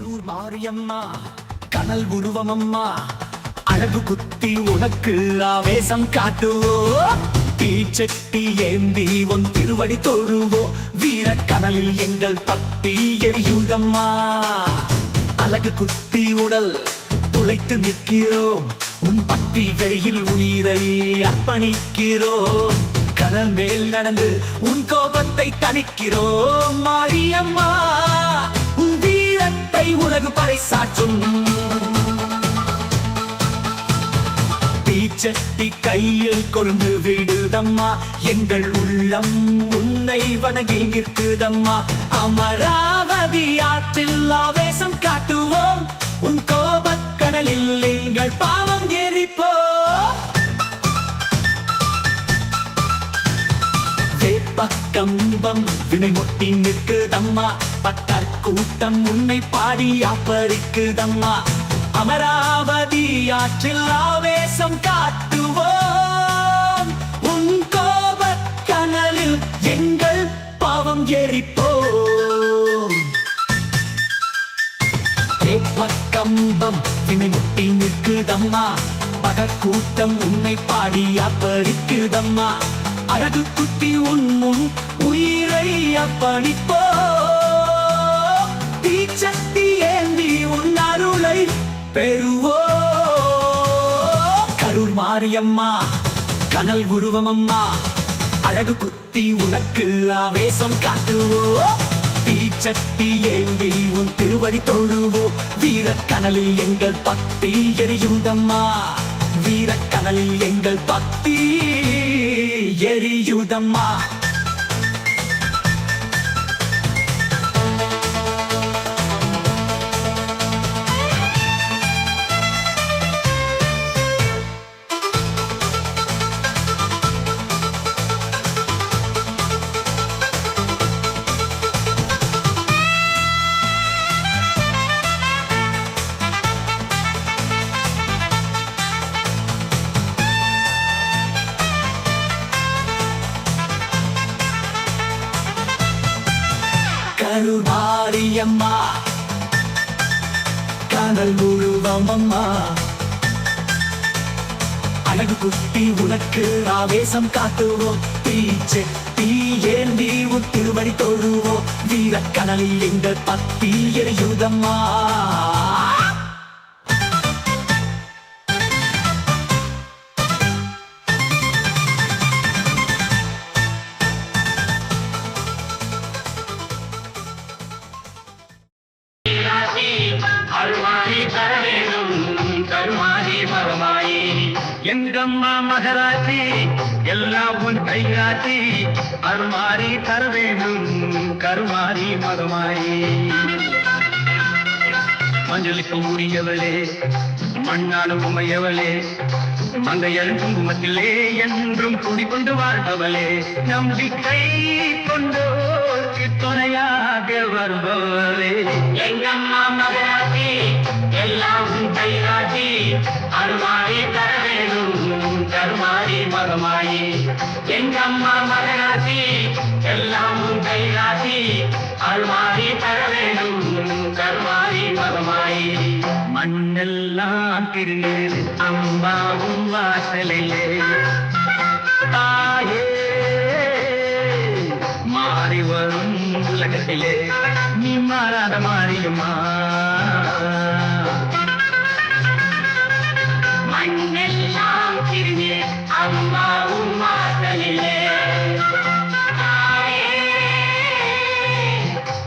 கரூர் மாரியம்மா கனல் உருவமம்மா அழகு குத்தி உனக்கு ஆவேசம் காட்டுவோ. தீச்சட்டி ஏந்தி உன் திருவடி தொழுவோ. வீர கனலில் எங்கள் பக்தி எரியுதம்மா. அழகு குத்தி உடல் துளைத்து நிற்கிறோம். உன் பக்தி வெளியில் உயிரை அர்ப்பணிக்கிறோம். கடல் மேல் நடந்து உன் கோபத்தை தணிக்கிறோம் மாரியம்மா. வீரத்தை உலகு பறைசாற்றும். தீச்சட்டி கையில் கொண்டு விடுதம்மா. எங்கள் உள்ளம் உன்னை வணங்கி நிற்குதம்மா. அமராவதி ஆற்றில் ஆவேசம் காட்டுவோம். உன் கோபக்கடலில் எங்கள் பாவம் எரிப்போம். வேப்பக்கம்பம் வினை முட்டி நிற்குதம்மா பத்தார் கூட்டம் உன்னை பாடி அப்பரிக்குதம்மா அமராவதி ஆற்றில் ஆவேசம் காட்டுவோம். உன் கோப கனலில் எங்கள் பாவம் எரிப்போம். வேப்பக்கம்பம் வினை முட்டி நிற்குதம்மா பகக்கூட்டம் உன்னை பாடி அப்பரிக்குதம்மா அழகு குட்டி உன் உயிரை அப்பணிப்போ. தீச்சக்தி ஏந்தி உன் அருளை பெறுவோ. கரூர் மாரியம்மா கனல் உருவமம்மா அழகு குத்தி உனக்கு ஆவேசம் காட்டுவோ. தீச்சக்தி ஏந்தி உன் திருவடி தொழுவோ வீரக் கனலில் எங்கள் பக்தி எரியுந்தம்மா வீரக் கனலில் எங்கள் பக்தி ఎరియుదమ్మా. அம்மா. கருமாரியம்மா கனல் உருவமம்மா அழகு குட்டி உனக்கு ஆவேசம் காட்டுவோம். தீச்சு தீ ஏந்தி உன் திருவடி தொழுவோம். வீரக் கனலில் எங்கள் பத்தி எரியுதம்மா. அருமாறி தாறுமாறி தர வேண்டும். கருமாறி மகமாயி மஞ்சளுக்கு உரியவளே மண்ணான உமையவளே மங்கையல் குங்குமத்திலே என்றும் குடிக்கொண்டு வாழ்பவளே. நம்பிக்கை கொண்டோர்க்கு துணையாக வருபவளே. எங்கம்மா மகராசி எல்லாம் உன் அருமாறி தர வேண்டும். கருமாறி மகமாயி. எங்கம்மா மகராசி எல்லாம் கைகாட்டி அருமாறி தர வேணும் கருமாறி மகமாயி. மண்ணெல்லாம் திருநீர் அம்பாவும் வாசலிலே. தாயே மாறி வரும் உலகத்திலே. நீ மாறாத மாறியுமா? மண்ணெல்லாம் திருநீர் அம்மா உம்மா தாயே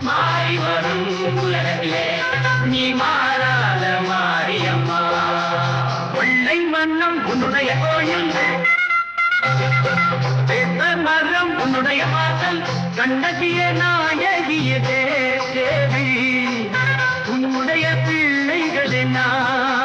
மாறி வரும் உலகிலே நீ மாறாத மாரியம்மா. கொள்ளை மன்னம் உன்னுடைய கோயில். மரம் உன்னுடைய வாசல். கண்ணகிய நாயகிய தேவி. உன்னுடைய பிள்ளைகளே நான்.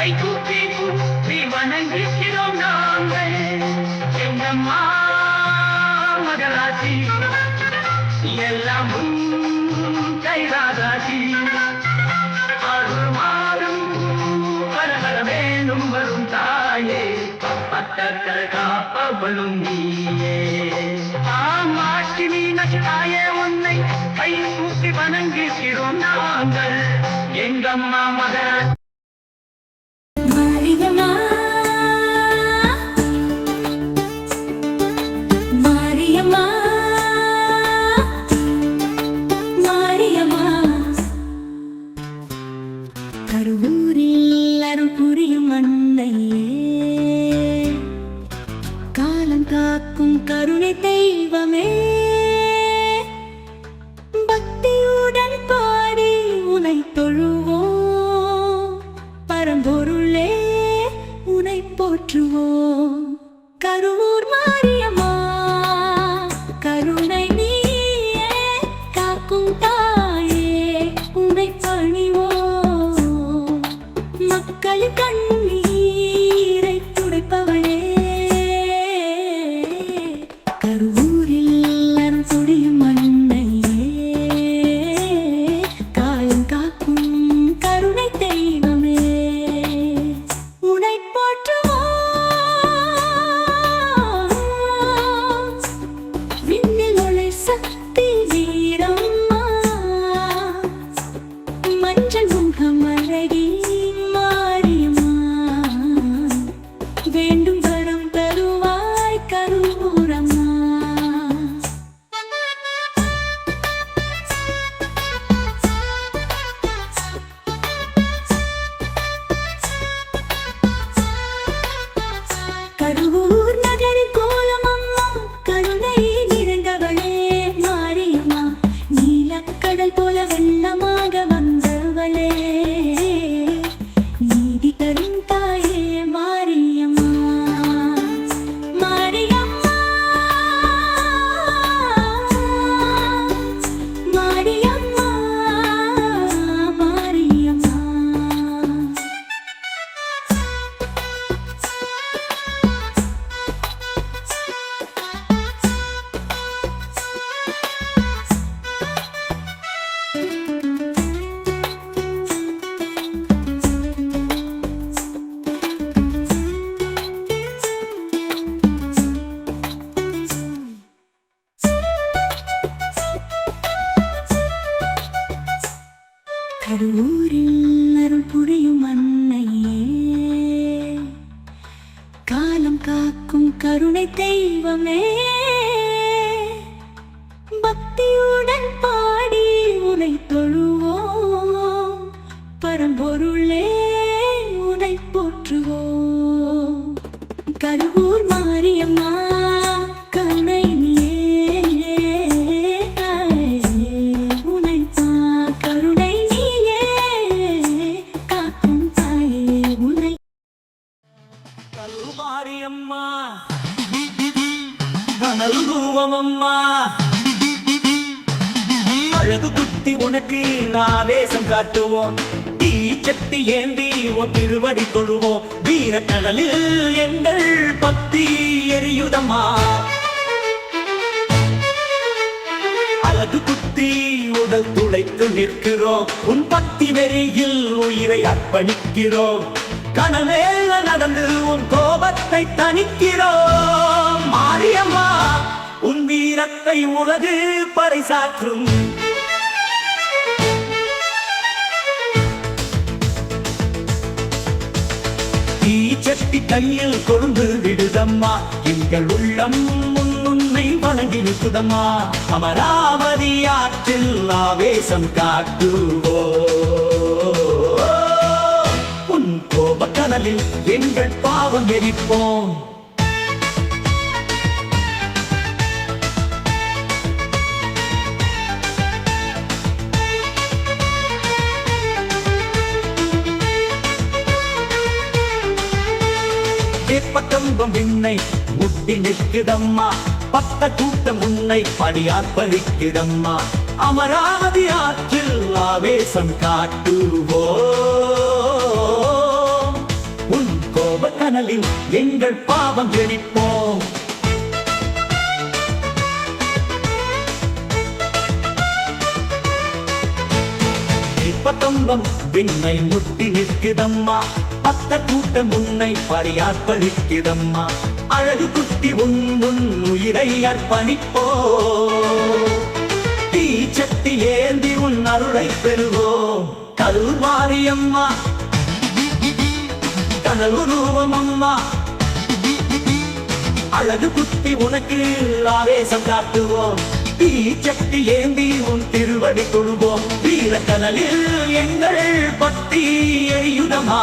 கை கூப்பி கூப்பி வணங்குகிறோம் நாங்கள் எங்கம்மா மகராசி எல்லாம் உன் கைராதாசி அருள் மாறும் கரகர வேணும் வரும் தாயே பத்தர்கள் காப்பவளும் நீயே ஆமாட்சி மீனத்தாயே உன்னை கை கூப்பி வணங்குகிறோம் நாங்கள் எங்கம்மா மகராசி மாரியம்மா போற்றுவோம் கருவூர் பரம்பொருளே உனை போற்றுவோம். கருவூர் மாரியம்மா கருணை நீயே கனல் ரூபமம்மா. அழகு குத்தி உனக்கு நாவேசம் காட்டுவோம். தீ ஏந்தி உன் திருவடி தொழுவோம் வீரக்கடலில் எங்கள் பக்தி எரியுதம்மா. அழகு குத்தி உடல் துளைத்து நிற்கிறோம். உன் பக்தி வெறியில் உயிரை அர்ப்பணிக்கிறோம். கனவேல நடந்து உன் கோபத்தை தணிக்கிறோம். மாரியம்மா உன் வீரத்தை உலகு பறைசாற்றும் தீச்சட்டி கையில் கொழுந்து விடுதம்மா. எங்கள் உள்ளம் உன் உன்னை வணங்கி நிற்குதம்மா அமராவதி ஆற்றில் ஆவேசம் காட்டுவோ. உன் கோப கடலில் எங்கள் பாவம் எரிப்போம். முட்டி நிற்குதம்மா கூட்டம் உன்னை படியாற்பழிக்குதம்மா அமராவதி ஆற்றில் ஆவேசம் காட்டுவோ உன் கோப கனலில் எங்கள் பாவம் எரிப்போம் இப்பத்தொன்பம் விண்ணை முட்டி நிற்குதம்மா. பத்த கூட்டம் உன்னை பரியார்ப்பளிக்குதம்மா அழகு குட்டி உன் உன் உயிரை அர்ப்பணிப்போ. தீச்சட்டி ஏந்தி உன் அருளை பெறுவோம் கல்வாரி அம்மா கனவு ரூபம் அம்மா. அழகு குத்தி உனக்கு ஆவேசம் காட்டுவோம் தீச்சட்டி ஏந்தி உன் திருவடி தொழுவோம் வீரக்கனலில் எங்கள் பக்தி எரியுதமா.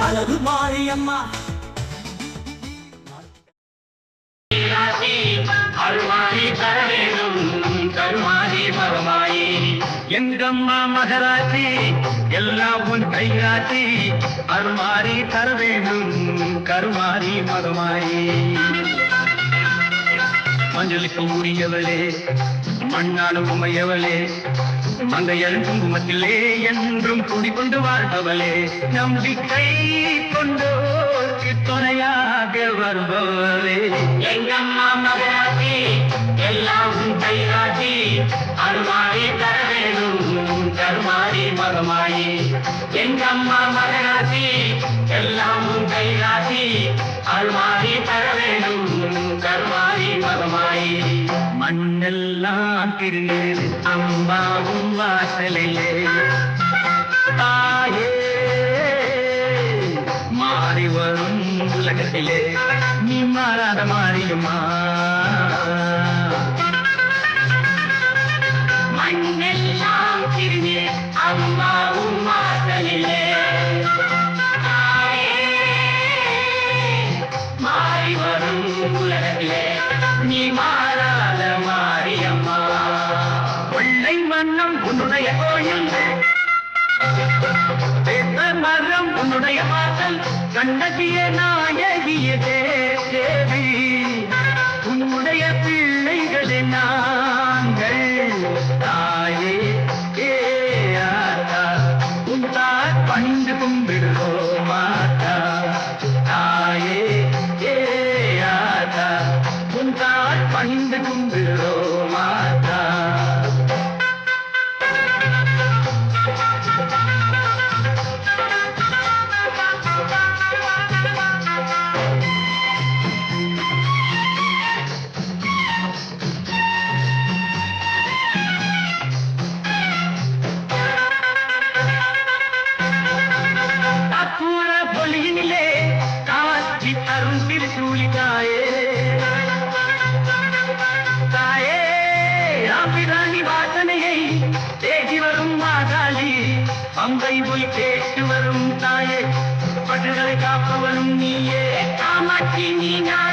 அழகு மாரியம்மா அருமாறி தர வேணும் கருமாறி மரமாயி எங்கம்மா மகராசி எல்லாம் உன் கைராசி அருமாறி தர வேண்டும். கருமாறி மகமாயி மஞ்சளுக்கு உரியவளே மண்ணான உமையவளே மங்கையல் குங்குமத்திலே என்றும் குடிக்கொண்டு வாழ்பவளே நம்பிக்கை கொண்டோர்க்கு துணையாக வருபவளே. எங்கம்மா மகராசி எல்லாம் உன் கைராசி அருமாறி தர வேணும் கருமாறி மகமாயி. எங்கம்மா மகராசி எல்லாம் உன் கைராசி அருமாறி தர வேணும். மண்ணெல்லாம் திருநீர் அம்மாவும் வாசலிலே. தாயே மாறி வரும் உலகத்திலே. நீ மாறாத மாறியுமா? மண்ணெல்லாம் திருநீர் அம்மாவும் வாசலிலே. மாறி வரும் உலகத்திலே. நீ மாறாத உன்னுடைய கோயில். வேப்ப மரம் உன்னுடைய வாசல். கண்டகிய நாயகிய தேவி உன்னுடைய பிள்ளைகளே நான் காமாட்சி நீ